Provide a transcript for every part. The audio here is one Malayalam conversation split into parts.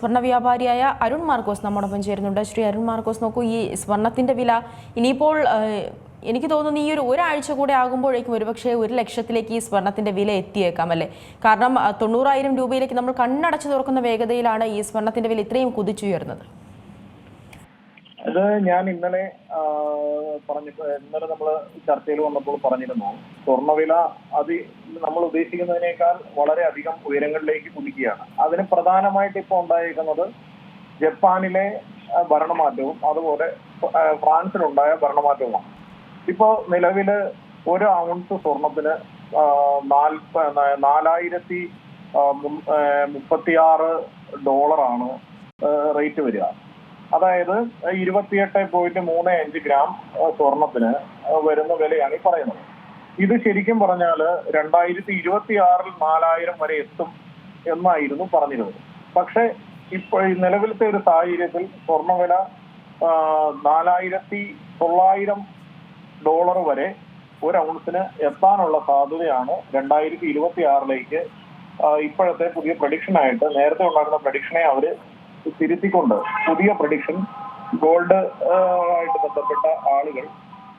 സ്വർണ വ്യാപാരിയായ അരുൺ മാർക്കോസ് നമ്മോടൊപ്പം ചേരുന്നുണ്ട്. ശ്രീ അരുൺ മാർക്കോസ് നോക്കൂ ഈ സ്വർണത്തിന്റെ വില ഇനിയിപ്പോൾ എനിക്ക് തോന്നുന്നു ഈ ഒരു ഒരാഴ്ച കൂടെ ആകുമ്പോഴേക്കും ഒരുപക്ഷെ ഒരു ലക്ഷത്തിലേക്ക് ഈ സ്വർണത്തിന്റെ വില എത്തിയേക്കാം അല്ലേ? കാരണം തൊണ്ണൂറായിരം രൂപയിലേക്ക് നമ്മൾ കണ്ണടച്ചു തുറക്കുന്ന വേഗതയിലാണ് ഈ സ്വർണത്തിന്റെ വില ഇത്രയും കുതിച്ചുയർന്നത്. ഇത് ഞാൻ ഇന്നലെ ആ, ഇന്നലെ നമ്മൾ ചർച്ചയിൽ വന്നപ്പോൾ പറഞ്ഞിരുന്നു. സ്വർണവില അത് നമ്മൾ ഉദ്ദേശിക്കുന്നതിനേക്കാൾ വളരെ അധികം ഉയരങ്ങളിലേക്ക് കുതിക്കുകയാണ്. അതിന് പ്രധാനമായിട്ട് ഇപ്പൊ ഉണ്ടായിരിക്കുന്നത് ജപ്പാനിലെ ഭരണമാറ്റവും അതുപോലെ ഫ്രാൻസിലുണ്ടായ ഭരണമാറ്റവുമാണ്. ഇപ്പോ നിലവിൽ ഒരു ഔൺസ് സ്വർണത്തിന് നാൽപ്പ നാലായിരത്തി മുപ്പത്തിയാറ് ഡോളറാണ് റേറ്റ് വരിക. അതായത് ഇരുപത്തിയെട്ട് പോയിന്റ് മൂന്ന് അഞ്ച് ഗ്രാം സ്വർണത്തിന് വരുന്ന വിലയാണ് ഈ പറയുന്നത്. ഇത് ശരിക്കും പറഞ്ഞാൽ രണ്ടായിരത്തി ഇരുപത്തി ആറിൽ നാലായിരം വരെ എത്തും എന്നായിരുന്നു പറഞ്ഞിരുന്നത്. പക്ഷെ ഇപ്പോൾ നിലവിലത്തെ ഒരു സാഹചര്യത്തിൽ സ്വർണവില വില നാലായിരത്തി തൊള്ളായിരം ഡോളർ വരെ ഒരു ഔൺസിന് എത്താനുള്ള സാധ്യതയാണ് രണ്ടായിരത്തി ഇരുപത്തി ആറിലേക്ക് ഇപ്പോഴത്തെ പുതിയ പ്രഡിക്ഷൻ ആയിട്ട് നേരത്തെ ഉണ്ടായിരുന്ന പ്രഡിക്ഷനെ അവർ തിരുത്തിക്കൊണ്ട് പുതിയ പ്രഡിക്ഷൻ ഗോൾഡ് ആയിട്ട് ബന്ധപ്പെട്ട ആളുകൾ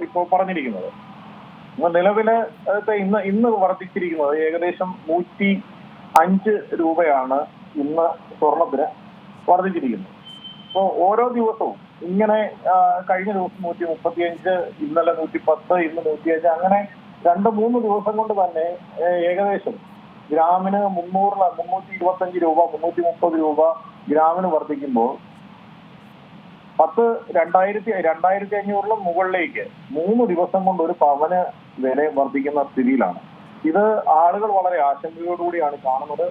ഇപ്പോൾ പറഞ്ഞിരിക്കുന്നത്. നിലവിൽ ഇന്ന് ഇന്ന് വർദ്ധിച്ചിരിക്കുന്നത് ഏകദേശം നൂറ്റി അഞ്ച് രൂപയാണ് ഇന്ന് സ്വർണത്തിന് വർദ്ധിച്ചിരിക്കുന്നത്. അപ്പോൾ ഓരോ ദിവസവും ഇങ്ങനെ കഴിഞ്ഞ ദിവസം നൂറ്റി മുപ്പത്തിയഞ്ച് ഇന്നലെ നൂറ്റി പത്ത് ഇന്ന് നൂറ്റിയഞ്ച് അങ്ങനെ രണ്ട് മൂന്ന് ദിവസം കൊണ്ട് തന്നെ ഏകദേശം ഗ്രാമിന് മുന്നൂറിന് മുന്നൂറ്റി ഇരുപത്തഞ്ച് രൂപ മുന്നൂറ്റി മുപ്പത് രൂപ ഗ്രാമിന് വർദ്ധിക്കുമ്പോൾ പത്ത് രണ്ടായിരത്തി രണ്ടായിരത്തി അഞ്ഞൂറിലും മുകളിലേക്ക് മൂന്ന് ദിവസം കൊണ്ട് ഒരു പവന് വില വർദ്ധിക്കുന്ന സ്ഥിതിയിലാണ്. ഇത് ആളുകൾ വളരെ ആശങ്കയോടുകൂടിയാണ് കാണുന്നത്.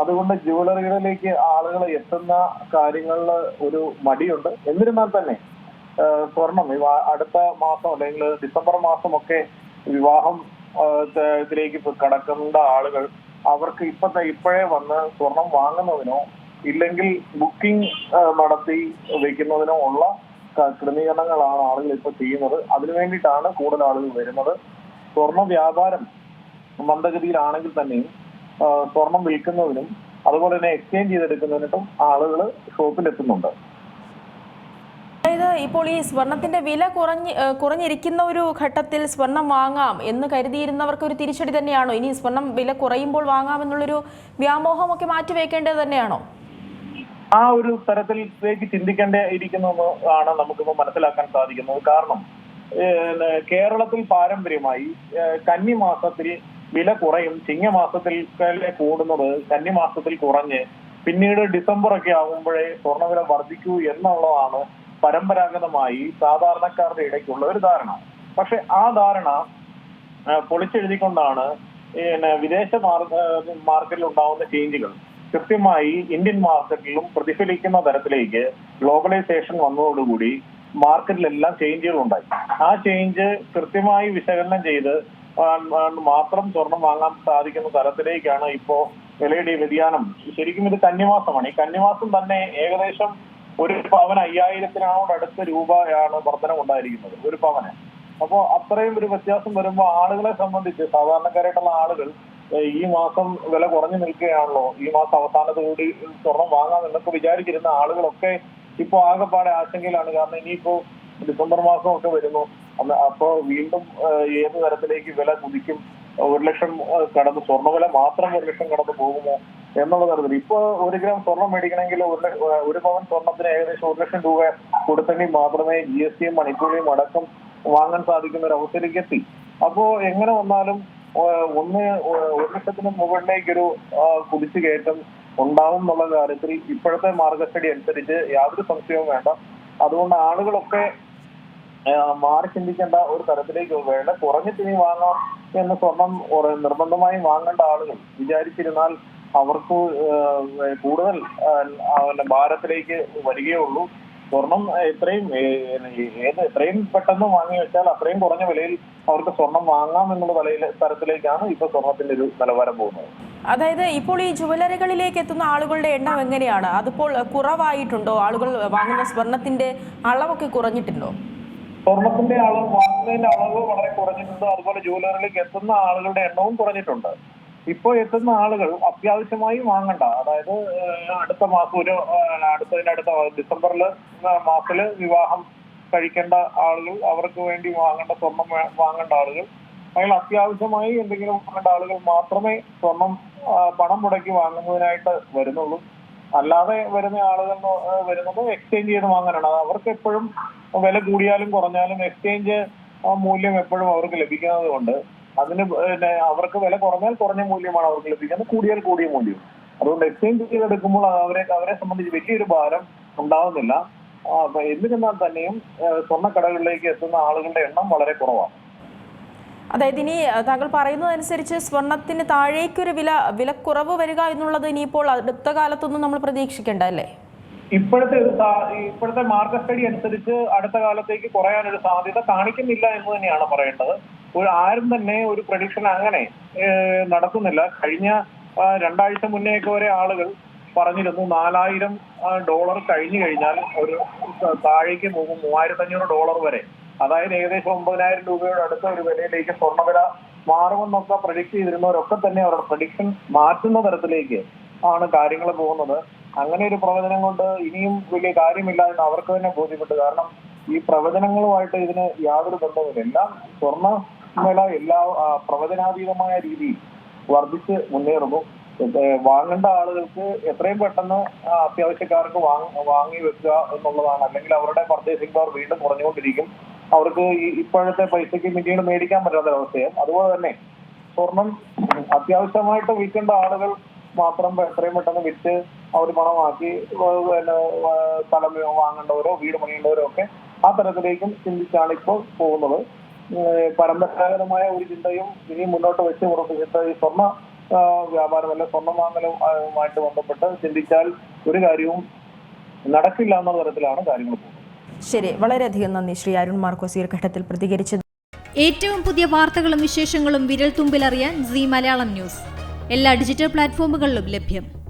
അതുകൊണ്ട് ജുവലറികളിലേക്ക് ആളുകൾ എത്തുന്ന കാര്യങ്ങളിൽ ഒരു മടിയുണ്ട്. എന്നിരുന്നാൽ തന്നെ സ്വർണം അടുത്ത മാസം അല്ലെങ്കിൽ ഡിസംബർ മാസമൊക്കെ വിവാഹം ഇതിലേക്ക് കടക്കേണ്ട ആളുകൾ അവർക്ക് ഇപ്പത്തെ ഇപ്പോഴേ വന്ന് സ്വർണം വാങ്ങുന്നതിനോ ഇല്ലെങ്കിൽ ബുക്കിംഗ് നടത്തി വെക്കുന്നതിനോ ഉള്ള ക്രമീകരണങ്ങളാണ് ആളുകൾ ഇപ്പൊ ചെയ്യുന്നത്. അതിനു വേണ്ടിയിട്ടാണ് കൂടുതൽ ആളുകൾ വരുന്നത്. സ്വർണ വ്യാപാരം മന്ദഗതിയിലാണെങ്കിൽ തന്നെയും സ്വർണം വിൽക്കുന്നതിനും അതുപോലെ തന്നെ എക്സ്ചേഞ്ച് ചെയ്തെടുക്കുന്നതിനും ആളുകൾ ഷോപ്പിലെത്തുന്നുണ്ട്. അതായത് ഇപ്പോൾ ഈ സ്വർണത്തിന്റെ വില കുറഞ്ഞ് കുറഞ്ഞിരിക്കുന്ന ഒരു ഘട്ടത്തിൽ സ്വർണം വാങ്ങാം എന്ന് കരുതിയിരുന്നവർക്ക് ഒരു തിരിച്ചടി തന്നെയാണോ? ഇനി സ്വർണം വില കുറയുമ്പോൾ വാങ്ങാം എന്നുള്ളൊരു വ്യാമോഹമൊക്കെ മാറ്റിവെക്കേണ്ടത് തന്നെയാണോ? ആ ഒരു തരത്തിലേക്ക് ചിന്തിക്കേണ്ട ഇരിക്കുന്നു ആണ് നമുക്കിപ്പോൾ മനസ്സിലാക്കാൻ സാധിക്കുന്നത്. കാരണം കേരളത്തിൽ പാരമ്പര്യമായി കന്നി കന്നിമാസത്തിൽ വില കുറയും ചിങ്ങമാസത്തിൽ കൂടുന്നത് കന്നിമാസത്തിൽ കുറഞ്ഞ് പിന്നീട് ഡിസംബർ ഒക്കെ ആകുമ്പോഴേ സ്വർണവില വർദ്ധിക്കൂ എന്നുള്ളതാണ് പരമ്പരാഗതമായി സാധാരണക്കാരുടെ ഇടയ്ക്കുള്ള ഒരു ധാരണ. പക്ഷെ ആ ധാരണ പൊളിച്ചെഴുതിക്കൊണ്ടാണ് വിദേശ മാർ- മാർക്കറ്റിൽ ഉണ്ടാവുന്ന ചേഞ്ചുകൾ. കൃത്യമായി ഇന്ത്യൻ മാർക്കറ്റിലും പ്രതിഫലിക്കുന്ന തരത്തിലേക്ക് ഗ്ലോബലൈസേഷൻ വന്നതോടുകൂടി മാർക്കറ്റിലെല്ലാം ചേഞ്ചുകൾ ഉണ്ടായി ആ ചേഞ്ച് കൃത്യമായി വിശകലനം ചെയ്ത് മാത്രം സ്വർണം വാങ്ങാൻ സാധിക്കുന്ന തരത്തിലേക്കാണ് ഇപ്പോ വിലയുടെ ഈ വ്യതിയാനം. ശരിക്കും ഇത് കന്നിമാസമാണ്. ഈ കന്നിമാസം തന്നെ ഏകദേശം ഒരു പവൻ അയ്യായിരത്തിനോട് അടുത്ത രൂപയാണ് വർധനം ഉണ്ടായിരിക്കുന്നത് ഒരു പവന്. അപ്പോ അത്രയും ഒരു വ്യത്യാസം വരുമ്പോൾ ആളുകളെ സംബന്ധിച്ച് സാധാരണക്കാരായിട്ടുള്ള ആളുകൾ ഈ മാസം വില കുറഞ്ഞു നിൽക്കുകയാണല്ലോ. ഈ മാസം അവസാനത്തോടുകൂടി സ്വർണം വാങ്ങാം എന്നൊക്കെ വിചാരിച്ചിരുന്ന ആളുകളൊക്കെ ഇപ്പോ ആകെപ്പാടെ ആശങ്കയിലാണ്. കാരണം ഇനിയിപ്പോ ഡിസംബർ മാസം ഒക്കെ വരുന്നു അപ്പോ വീണ്ടും ഏത് തരത്തിലേക്ക് വില കുതിക്കും? ഒരു ലക്ഷം കടന്ന് സ്വർണവില മാത്രം ഒരു ലക്ഷം കടന്ന് പോകുമോ എന്നുള്ള തരത്തിൽ ഇപ്പൊ ഒരു ഗ്രാം സ്വർണം മേടിക്കണമെങ്കിൽ ഒരു ഒരു പവൻ സ്വർണത്തിന് ഏകദേശം ഒരു ലക്ഷം രൂപ കൊടുത്തെങ്കിൽ മാത്രമേ ജി എസ് ടിയും മണിക്കൂറിയും അടക്കം വാങ്ങാൻ സാധിക്കുന്ന ഒരു അവസ്ഥയിലേക്ക് എത്തി. അപ്പോ എങ്ങനെ വന്നാലും ഒന്ന് ഒരു ലക്ഷത്തിന് മുകളിലേക്കൊരു കുതിച്ചു കയറ്റം ഉണ്ടാവും എന്നുള്ള കാര്യത്തിൽ ഇപ്പോഴത്തെ മാർഗസ്റ്റഡി അനുസരിച്ച് യാതൊരു സംശയവും വേണ്ട. അതുകൊണ്ട് ആളുകളൊക്കെ മാറി ചിന്തിക്കേണ്ട ഒരു തരത്തിലേക്ക് വേണ്ട. കുറഞ്ഞിട്ട് ഇനി വാങ്ങാം എന്ന് സ്വർണം നിർബന്ധമായി വാങ്ങേണ്ട ആളുകൾ വിചാരിച്ചിരുന്നാൽ അവർക്ക് കൂടുതൽ ഭാരത്തിലേക്ക് വരികയുള്ളൂ സ്വർണം എത്രയും ഏഹ് ഏത് എത്രയും പെട്ടെന്ന് വാങ്ങി വെച്ചാൽ അത്രയും കുറഞ്ഞ വിലയിൽ അവർക്ക് സ്വർണം വാങ്ങാം എന്നുള്ള തലയിൽ തരത്തിലേക്കാണ് ഇപ്പൊ സ്വർണത്തിന്റെ ഒരു നിലവാരം പോകുന്നത്. അതായത് ഇപ്പോൾ ഈ ജുവലറികളിലേക്ക് എത്തുന്ന ആളുകളുടെ എണ്ണം എങ്ങനെയാണ്? അതിപ്പോൾ കുറവായിട്ടുണ്ടോ? ആളുകൾ വാങ്ങുന്ന സ്വർണത്തിന്റെ അളവൊക്കെ കുറഞ്ഞിട്ടുണ്ടോ? സ്വർണത്തിന്റെ അളവ് വാങ്ങുന്നതിന്റെ അളവ് വളരെ കുറഞ്ഞിട്ടുണ്ട്. അതുപോലെ ജുവലറിയിലേക്ക് എത്തുന്ന ആളുകളുടെ എണ്ണവും കുറഞ്ഞിട്ടുണ്ട്. ഇപ്പോൾ എത്തുന്ന ആളുകൾ അത്യാവശ്യമായി വാങ്ങണ്ട. അതായത് അടുത്ത മാസം ഒരു അടുത്തതിന്റെ അടുത്ത ഡിസംബറിൽ മാസത്തിൽ വിവാഹം കഴിക്കേണ്ട ആളുകൾ അവർക്ക് വേണ്ടി വാങ്ങേണ്ട സ്വർണം വാങ്ങേണ്ട ആളുകൾ. അയാൾ അത്യാവശ്യമായി എന്തെങ്കിലും വാങ്ങേണ്ട ആളുകൾ മാത്രമേ സ്വർണം പണം മുടക്കി വാങ്ങുന്നതിനായിട്ട് വരുന്നുള്ളൂ. അല്ലാതെ വരുന്ന ആളുകൾ വരുന്നത് എക്സ്ചേഞ്ച് ചെയ്ത് വാങ്ങാനാണ്. അവർക്ക് എപ്പോഴും വില കൂടിയാലും കുറഞ്ഞാലും എക്സ്ചേഞ്ച് മൂല്യം എപ്പോഴും അവർക്ക് ലഭിക്കുന്നത് കൊണ്ട് അതിന് പിന്നെ അവർക്ക് വില കുറഞ്ഞാൽ കുറഞ്ഞ മൂല്യമാണ് അവർക്ക് ലഭിക്കുന്നത്. കൂടിയാൽ കൂടിയ മൂല്യം. അതുകൊണ്ട് എക്സ്ചേഞ്ച് ചെയ്തെടുക്കുമ്പോൾ അവരെ അവരെ സംബന്ധിച്ച് വലിയൊരു ഭാരം ഉണ്ടാവുന്നില്ല. എന്നിരുന്നാൽ തന്നെയും സ്വർണ സ്വർണക്കടകളിലേക്ക് എത്തുന്ന ആളുകളുടെ എണ്ണം വളരെ കുറവാണ്. അതായത് ഇനി താങ്കൾ പറയുന്നതനുസരിച്ച് സ്വർണത്തിന് താഴേക്കൊരു വില വിലക്കുറവ് വരിക എന്നുള്ളത് ഇനിയിപ്പോൾ അടുത്ത കാലത്തൊന്നും നമ്മൾ പ്രതീക്ഷിക്കേണ്ട അല്ലേ? ഇപ്പോഴത്തെ ഒരു ഇപ്പോഴത്തെ മാർക്കറ്റ് സ്റ്റഡി അനുസരിച്ച് അടുത്ത കാലത്തേക്ക് കുറയാനൊരു സാധ്യത കാണിക്കുന്നില്ല എന്ന് തന്നെയാണ് പറയേണ്ടത്. ഒരു ആരും തന്നെ ഒരു പ്രഡിക്ഷൻ അങ്ങനെ നടക്കുന്നില്ല കഴിഞ്ഞ രണ്ടാഴ്ച മുന്നേയൊക്കെ വരെ ആളുകൾ പറഞ്ഞിരുന്നു നാലായിരം ഡോളർ കഴിഞ്ഞു കഴിഞ്ഞാൽ ഒരു താഴേക്ക് പോകും മൂവായിരത്തി അഞ്ഞൂറ് ഡോളർ വരെ. അതായത് ഏകദേശം ഒമ്പതിനായിരം രൂപയുടെ അടുത്ത ഒരു വിലയിലേക്ക് സ്വർണവില മാറുമെന്നൊക്കെ പ്രഡിക്ട് ചെയ്തിരുന്നവരൊക്കെ തന്നെ അവരുടെ പ്രഡിക്ഷൻ മാറ്റുന്ന തരത്തിലേക്ക് ആണ് കാര്യങ്ങൾ പോകുന്നത്. അങ്ങനെ ഒരു പ്രവചനം കൊണ്ട് ഇനിയും വലിയ കാര്യമില്ല എന്ന് അവർക്ക് തന്നെ ബോധ്യപ്പെട്ടു. കാരണം ഈ പ്രവചനങ്ങളുമായിട്ട് ഇതിന് യാതൊരു ബന്ധവുമില്ല. എല്ലാം സ്വർണ വില എല്ലാ പ്രവചനാതീതമായ രീതിയിൽ വർദ്ധിച്ച് മുന്നേറുന്നു. വാങ്ങേണ്ട ആളുകൾക്ക് എത്രയും പെട്ടെന്ന് അത്യാവശ്യക്കാർക്ക് വാങ് വാങ്ങി വെക്കുക എന്നുള്ളതാണ്. അല്ലെങ്കിൽ അവരുടെ പർച്ചേസിംഗ് പവർ വീണ്ടും കുറഞ്ഞുകൊണ്ടിരിക്കും. അവർക്ക് ഈ ഇപ്പോഴത്തെ പൈസയ്ക്ക് പിന്നീട് മേടിക്കാൻ പറ്റാത്ത അവസ്ഥയാണ്. അതുപോലെ തന്നെ സ്വർണം അത്യാവശ്യമായിട്ട് വിൽക്കേണ്ട ആളുകൾ മാത്രം എത്രയും പെട്ടെന്ന് വിറ്റ് അവർ പണമാക്കി സ്ഥലം വാങ്ങേണ്ടവരോ വീട് പണിയേണ്ടവരോ ഒക്കെ ആ തരത്തിലേക്കും ചിന്തിച്ചാണ് ഇപ്പോൾ പോകുന്നത്. പരമ്പരാഗതമായ ഒരു ചിന്തയും ഇനി മുന്നോട്ട് വെച്ച് ഉറപ്പിച്ചിട്ട് ഈ സ്വർണ വ്യാപാരം അല്ലെ സ്വർണം വാങ്ങലുമായിട്ട് ബന്ധപ്പെട്ട് ചിന്തിച്ചാൽ ഒരു കാര്യവും നടക്കില്ല എന്ന തരത്തിലാണ് കാര്യങ്ങൾ പോകുന്നത്. ശരി വളരെയധികം നന്ദി. ശ്രീ അരുൺ മാർക്കോസ് ഈ ഘട്ടത്തിൽ പ്രതികരിച്ചത്. ഏറ്റവും പുതിയ വാർത്തകളും വിശേഷങ്ങളും വിരൽ തുമ്പിലറിയാൻ സി മലയാളം ന്യൂസ്. എല്ലാ ഡിജിറ്റൽ പ്ലാറ്റ്ഫോമുകളിലും ലഭ്യം.